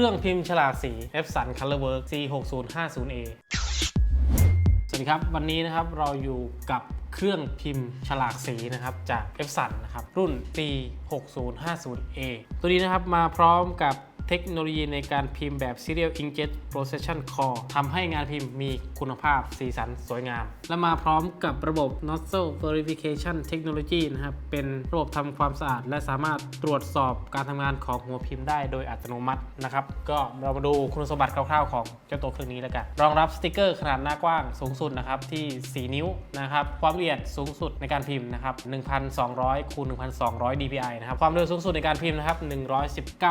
ครื่องพิมพ์ฉลากสี Epson Colorwork C6050A สวัสดีครับ วันนี้นะครับเราอยู่กับเครื่องพิมพ์ฉลากสีนะครับจาก Epson นะครับรุ่น C6050A ตัวนี้นะครับมาพร้อมกับ เทคโนโลยีในการพิมพ์แบบ Serial Inkjet Procession Core ทำให้งานพิมพ์มีคุณภาพสีสันสวยงาม และมาพร้อมกับระบบ Nozzle Verification Technology นะครับ เป็นระบบทำความสะอาด และสามารถตรวจสอบการทำงานของหัวพิมพ์ได้โดยอัตโนมัตินะครับ ก็เรามาดูคุณสมบัติคร่าวๆของเจ้าตัวเครื่องนี้แล้วกัน รองรับสติกเกอร์ขนาดหน้ากว้างสูงสุดนะครับที่ 4 นิ้วนะครับ ความละเอียดสูงสุดในการพิมพ์นะครับ 1,200คูณ1,200 dpi นะครับ ความเร็วสูงสุดในการพิมพ์นะครับ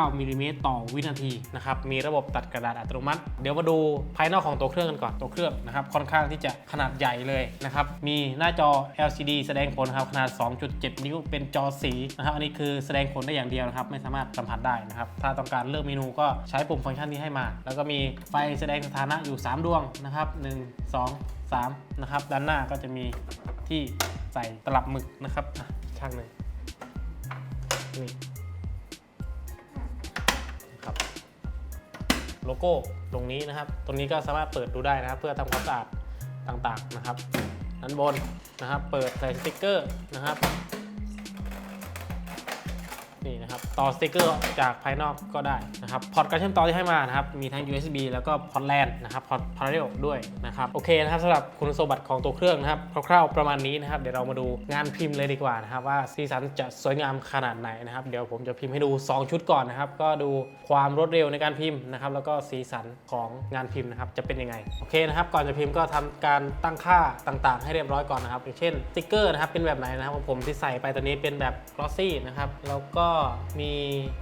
119มิลลิเมตรต่อวินาทีนะครับ มีระบบตัดกระดาษอัตโนมัติ เดี๋ยวมาดูภายนอกของตัวเครื่องกันก่อน ตัวเครื่องนะครับ ค่อนข้างที่จะขนาดใหญ่เลยนะครับ มีหน้าจอ LCD แสดงผลครับ ขนาด 2.7 นิ้ว เป็นจอสีนะครับ อันนี้คือแสดงผลได้อย่างเดียวนะครับ ไม่สามารถสัมผัสได้นะครับ ถ้าต้องการเลือกเมนูก็ใช้ปุ่มฟังก์ชันที่ให้มา แล้วก็มีไฟแสดงสถานะอยู่ 3 ดวงนะครับ 1 2 3นะครับ ด้านหน้าก็จะมีที่ใส่ตลับหมึกนะครับอะช่างเลยนี่ โลโก้ตรงนี้นะครับ ตรงนี้ก็สามารถเปิดดูได้นะครับ เพื่อทำความสะอาดต่างๆนะครับด้านบนนะครับ เปิดใส่สติกเกอร์นะครับ นี่นะครับต่อสติกเกอร์จากภายนอกก็ได้นะครับพอร์ตการเชื่อมต่อที่ให้มานะครับมีทั้ง USB แล้วก็พอร์ตแลนนะครับพอร์ตพาราเรลด้วยนะครับโอเคนะครับสำหรับคุณสมบัติของตัวเครื่องนะครับคร่าวๆประมาณนี้นะครับเดี๋ยวเรามาดูงานพิมพ์เลยดีกว่านะครับว่าสีสันจะสวยงามขนาดไหนนะครับเดี๋ยวผมจะพิมพ์ให้ดู 2 ชุดก่อนนะครับก็ดูความรวดเร็วในการพิมพ์นะครับแล้วก็สีสันของงานพิมพ์นะครับจะเป็นยังไงโอเคนะครับก่อนจะพิมพ์ก็ทำการตั้งค่าต่างๆ ให้เรียบร้อยก่อนนะครับอย่างเช่นสติกเกอร์นะครับเป็นแบบไหนนะครับผมที่ใส่ไปตัวนี้เป็นแบบ glossy นะครับแล้วก็มี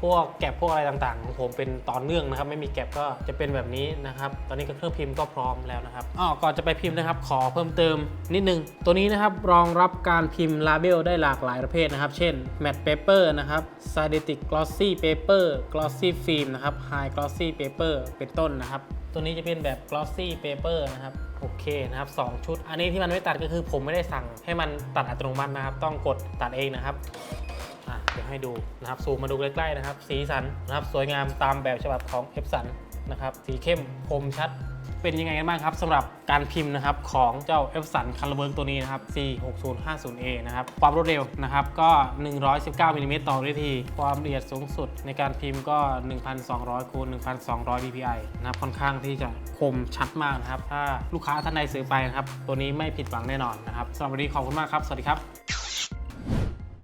พวกแกะพวกอะไรต่างๆ ของผมเป็นต่อเนื่องนะครับ ไม่มีแกะก็จะเป็นแบบนี้นะครับ ตอนนี้ก็เครื่องพิมพ์ก็พร้อมแล้วนะครับอ๋อก่อนจะไปพิมพ์นะครับ ขอเพิ่มเติมนิดนึง ตัวนี้นะครับรองรับการพิมพ์ลาเบลได้หลากหลายประเภทนะครับ เช่น matte paper นะครับ synthetic glossy paper glossy film นะครับ high glossy paper เป็นต้นนะครับ ตัวนี้จะเป็นแบบ glossy paper นะครับโอเคนะครับ 2 ชุด อันนี้ที่มันไม่ตัดก็คือผมไม่ได้สั่งให้มันตัดอัตโนมัตินะครับ ต้องกดตัดเองนะครับ เดี๋ยวให้ดูนะครับซูมมาดูใกล้ๆนะครับ สีสันนะครับสวยงามตามแบบฉบับของ e p s o n นะครับสีเข้มคมชัดเป็นยังไงกันบ้างครับสำหรับการพิมพ์นะครับของเจ้า e p s o n Colorwork ตัวนี้นะครับ C6050A นะครับความรวดเร็วนะครับก็ 119มิลลิเมตรต่อวินาที ความละเอียดสูงสุดในการพิมพ์ก็ 1,200คูณ1,200 dpi นะครับค่อนข้างที่จะคมชัดมากนะครับ ถ้าลูกค้าท่านใดซื้อไปนะครับ ตัวนี้ไม่ผิดหวังแน่นอนนะครับสำหรับวันนี้ขอบคุณมากครับ สวัสดีครับ